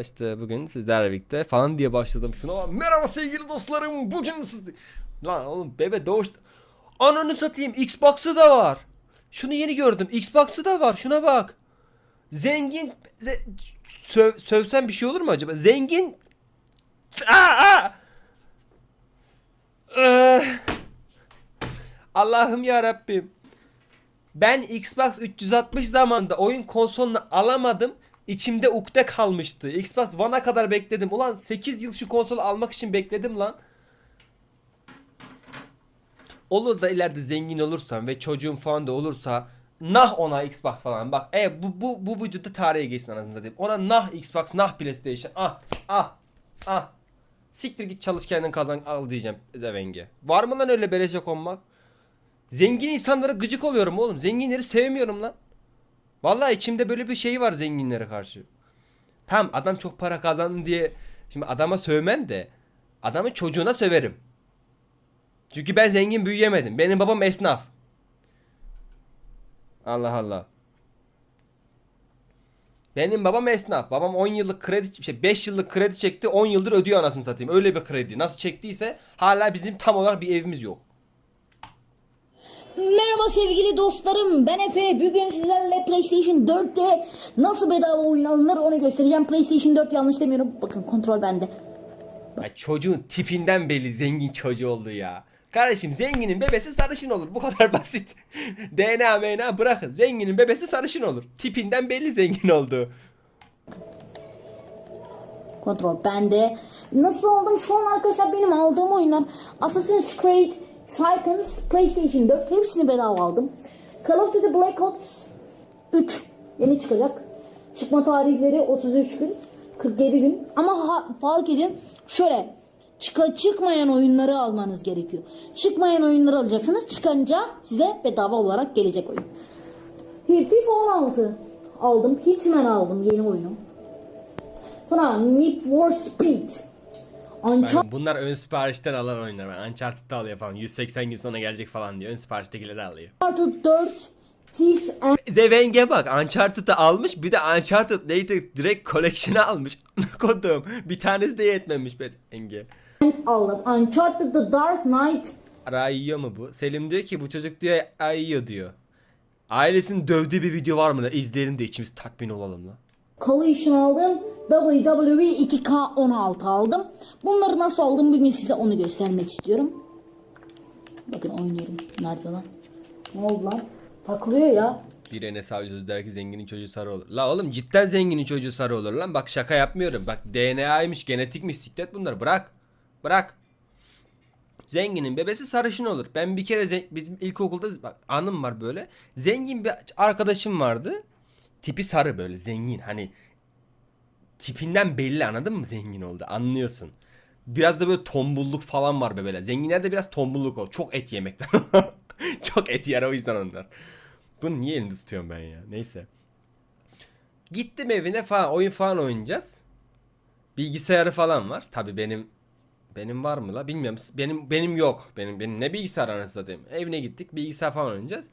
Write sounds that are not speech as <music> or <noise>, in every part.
İşte bugün sizlerle birlikte falan diye başladım. Şuna. Merhaba sevgili dostlarım. Bugün siz... Lan oğlum bebe doğuş... Ananı satayım. Xbox'ı da var. Şunu yeni gördüm. Xbox'ı da var. Şuna bak. Zengin... Ze... Söv... Sövsem bir şey olur mu acaba? Zengin... Aa, aa! Ee, Allah'ım ya Rabbim. Ben Xbox 360 zamanında oyun konsolunu alamadım. İçimde ukde kalmıştı. Xbox One'a kadar bekledim. Ulan 8 yıl şu konsolu almak için bekledim lan. Olur da ileride zengin olursam ve çocuğum falan da olursa nah ona Xbox falan. Bak e bu bu bu videoda tarihe geçsin anasını satayım. Ona nah Xbox, nah PlayStation. Ah ah ah. Siktir git çalış kendin kazan al diyeceğim Zevenge. Var mı lan öyle beleşe konmak? Zengin insanlara gıcık oluyorum oğlum. Zenginleri sevmiyorum lan. Vallahi içimde böyle bir şey var zenginlere karşı. Tam adam çok para kazandı diye şimdi adama sövmem de adamın çocuğuna söverim. Çünkü ben zengin büyüyemedim. Benim babam esnaf. Allah Allah. Benim babam esnaf. Babam 10 yıllık kredi şey 5 yıllık kredi çekti. 10 yıldır ödüyor anasını satayım. Öyle bir kredi. Nasıl çektiyse hala bizim tam olarak bir evimiz yok. Merhaba sevgili dostlarım ben Efe bugün sizlerle PlayStation 4'te nasıl bedava oyun alınır onu göstereceğim PlayStation 4 yanlış demiyorum bakın kontrol bende Ya çocuğun tipinden belli zengin çocuğu oldu ya. Kardeşim zenginin bebesi sarışın olur. Bu kadar <laughs> basit. DNA MNA bırakın. Zenginin bebesi sarışın olur. Tipinden belli zengin oldu. kontrol bende nasıl aldım şu an arkadaşlar benim aldığım oyunlar Assassin's Creed Sycoms PlayStation 4 hepsini bedava aldım Call of Duty Black Ops 3 yeni çıkacak çıkma tarihleri 33 gün 47 gün ama ha- fark edin şöyle çıka çıkmayan oyunları almanız gerekiyor. Çıkmayan oyunları alacaksınız. Çıkınca size bedava olarak gelecek oyun. FIFA 16 aldım. Hitman aldım yeni oyunu. Sonra Need for Speed. Uncharted Yani bunlar ön siparişten alan oyunlar. Ben Uncharted'da alıyor falan. 180 gün sonra gelecek falan diyor. Ön sipariştekileri alıyor. 4 Thieves and Zevenge bak Uncharted'ı almış bir de Uncharted neydi direkt collection'ı almış. <laughs> Kodum bir tanesi de yetmemiş be Zevenge. aldım. Uncharted The Dark Knight Ayıyor mu bu? Selim diyor ki bu çocuk diyor ayıyor diyor. Ailesinin dövdüğü bir video var mı da izleyelim de içimiz tatmin olalım lan. Collision aldım. WWE 2K16 aldım. Bunları nasıl aldım bugün size onu göstermek istiyorum. Bakın oynuyorum. Nerede lan? Ne oldu lan? Takılıyor ya. Bir Enes abi söz der ki zenginin çocuğu sarı olur. La oğlum cidden zenginin çocuğu sarı olur lan. Bak şaka yapmıyorum. Bak DNA'ymış genetikmiş siklet bunlar. Bırak. Bırak. Zenginin bebesi sarışın olur. Ben bir kere bizim ilkokulda bak anım var böyle. Zengin bir arkadaşım vardı. Tipi sarı böyle zengin. Hani tipinden belli anladın mı zengin oldu anlıyorsun. Biraz da böyle tombulluk falan var bebeler. Zenginlerde biraz tombulluk ol. Çok et yemekten. <laughs> Çok et yer o yüzden onlar. Bunu niye elinde tutuyorum ben ya? Neyse. Gittim evine falan oyun falan oynayacağız. Bilgisayarı falan var. Tabi benim benim var mı la bilmiyorum. Benim benim yok. Benim benim ne bilgisayar anasını satayım. Evine gittik bilgisayar falan oynayacağız.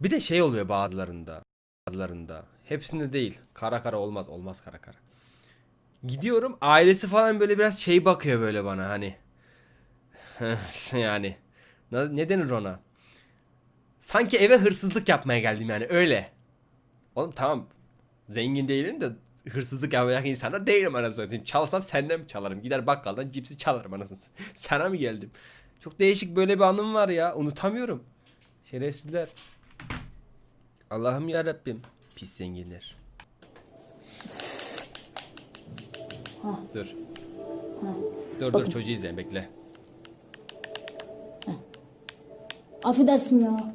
Bir de şey oluyor bazılarında. Bazılarında. Hepsinde değil. Kara kara olmaz. Olmaz kara kara. Gidiyorum ailesi falan böyle biraz şey bakıyor böyle bana hani. <laughs> yani. Ne, denir ona? Sanki eve hırsızlık yapmaya geldim yani öyle. Oğlum tamam zengin değilim de hırsızlık yapacak insan da değilim anasını satayım. Çalsam senden mi çalarım? Gider bakkaldan cipsi çalarım anasını. <laughs> Sana mı geldim? Çok değişik böyle bir anım var ya. Unutamıyorum. Şerefsizler. Allah'ım ya Rabbim. Pis zenginler. Dur. Dur dur Bakın. çocuğu izleyin bekle. Affedersin ya.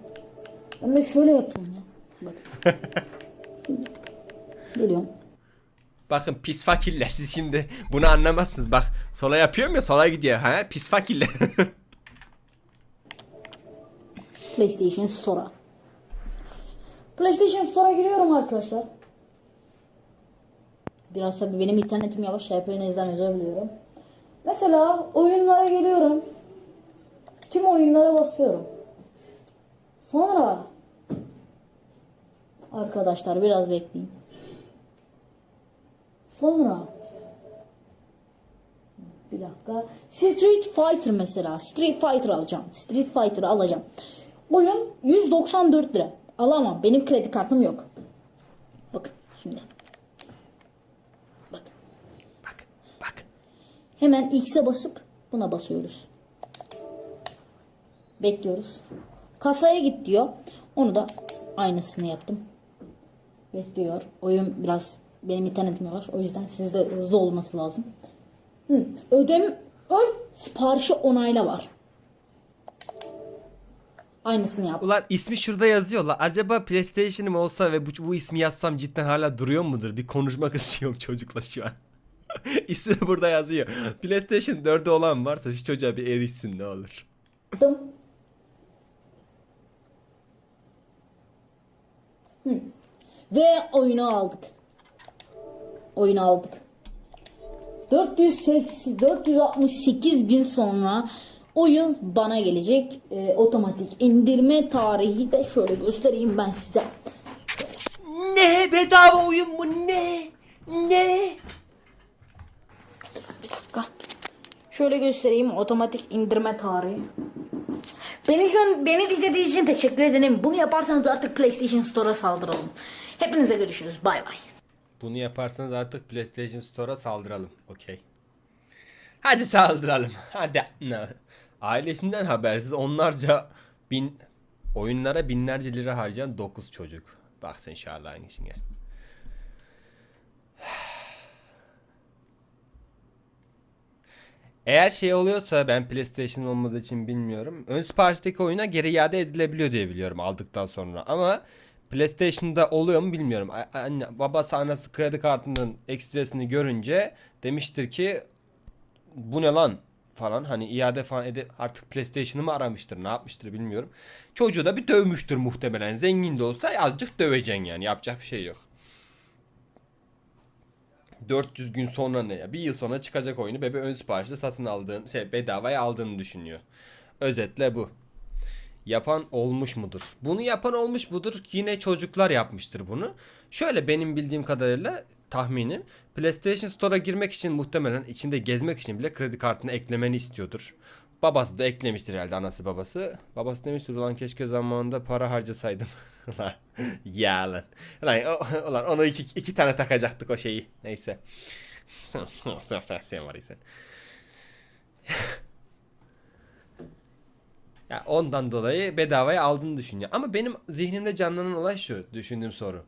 Ben de şöyle yapıyorum ya. Bak. <laughs> Geliyorum. Bakın pis fakirler siz şimdi bunu anlamazsınız. Bak sola yapıyorum ya sola gidiyor. Ha pis fakirler. <laughs> PlayStation Store'a. PlayStation Store'a giriyorum arkadaşlar. Biraz tabii benim internetim yavaş hepinizden özür diliyorum. Mesela oyunlara geliyorum. Tüm oyunlara basıyorum. Sonra arkadaşlar biraz bekleyin. Sonra bir dakika. Street Fighter mesela. Street Fighter alacağım. Street Fighter alacağım. Oyun 194 lira. Alamam. Benim kredi kartım yok. Bakın şimdi. Bak. Bak bak. Hemen X'e basıp buna basıyoruz. Bekliyoruz. Kasaya git diyor. Onu da aynısını yaptım. Bekliyor. Oyun biraz benim internetim var. O yüzden sizde hızlı olması lazım. Hı. Ödem ön siparişi onayla var. Aynısını yap. Ulan ismi şurada yazıyor la. Acaba PlayStation'ım olsa ve bu, bu ismi yazsam cidden hala duruyor mudur? Bir konuşmak <laughs> istiyorum çocukla şu an. <laughs> İsmi burada yazıyor. PlayStation 4'ü olan varsa şu çocuğa bir erişsin ne olur. Yaptım. Hı. Ve oyunu aldık. Oyunu aldık. 480, 468 gün sonra oyun bana gelecek. Ee, otomatik indirme tarihi de şöyle göstereyim ben size. Ne bedava oyun mu ne? Ne? Bir dakika. Şöyle göstereyim otomatik indirme tarihi. Beni, beni izlediğiniz için teşekkür ederim. Bunu yaparsanız artık PlayStation Store'a saldıralım. Hepinize görüşürüz. Bay bay. Bunu yaparsanız artık PlayStation Store'a saldıralım. Okey. Hadi saldıralım. Hadi. Ne? Ailesinden habersiz onlarca bin oyunlara binlerce lira harcayan 9 çocuk. Bak sen Şarla'nın işine. Eğer şey oluyorsa ben PlayStation olmadığı için bilmiyorum. Ön siparişteki oyuna geri iade edilebiliyor diye biliyorum aldıktan sonra. Ama PlayStation'da oluyor mu bilmiyorum. Anne, babası anası kredi kartının ekstresini görünce demiştir ki bu ne lan falan hani iade falan edip artık PlayStation'ı mı aramıştır ne yapmıştır bilmiyorum. Çocuğu da bir dövmüştür muhtemelen. Zengin de olsa azıcık döveceksin yani yapacak bir şey yok. 400 gün sonra ne ya? Bir yıl sonra çıkacak oyunu bebe ön siparişte satın aldığın, şey bedavaya aldığını düşünüyor. Özetle bu. Yapan olmuş mudur? Bunu yapan olmuş mudur? Yine çocuklar yapmıştır bunu. Şöyle benim bildiğim kadarıyla tahminim PlayStation Store'a girmek için muhtemelen içinde gezmek için bile kredi kartını eklemeni istiyordur. Babası da eklemiştir herhalde anası babası. Babası demiştir ulan keşke zamanında para harcasaydım. <laughs> Ya lan. Ulan, o- ulan onu iki, iki tane takacaktık o şeyi. Neyse. Sen var ya sen. <laughs> Ya ondan dolayı bedavaya aldığını düşünüyor. Ama benim zihnimde canlanan olay şu düşündüğüm soru.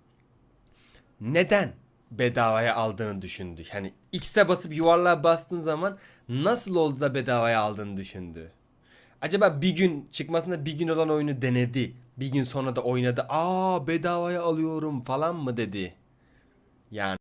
Neden bedavaya aldığını düşündü? Yani X'e basıp yuvarlığa bastığın zaman nasıl oldu da bedavaya aldığını düşündü? Acaba bir gün çıkmasında bir gün olan oyunu denedi. Bir gün sonra da oynadı. Aa bedavaya alıyorum falan mı dedi? Yani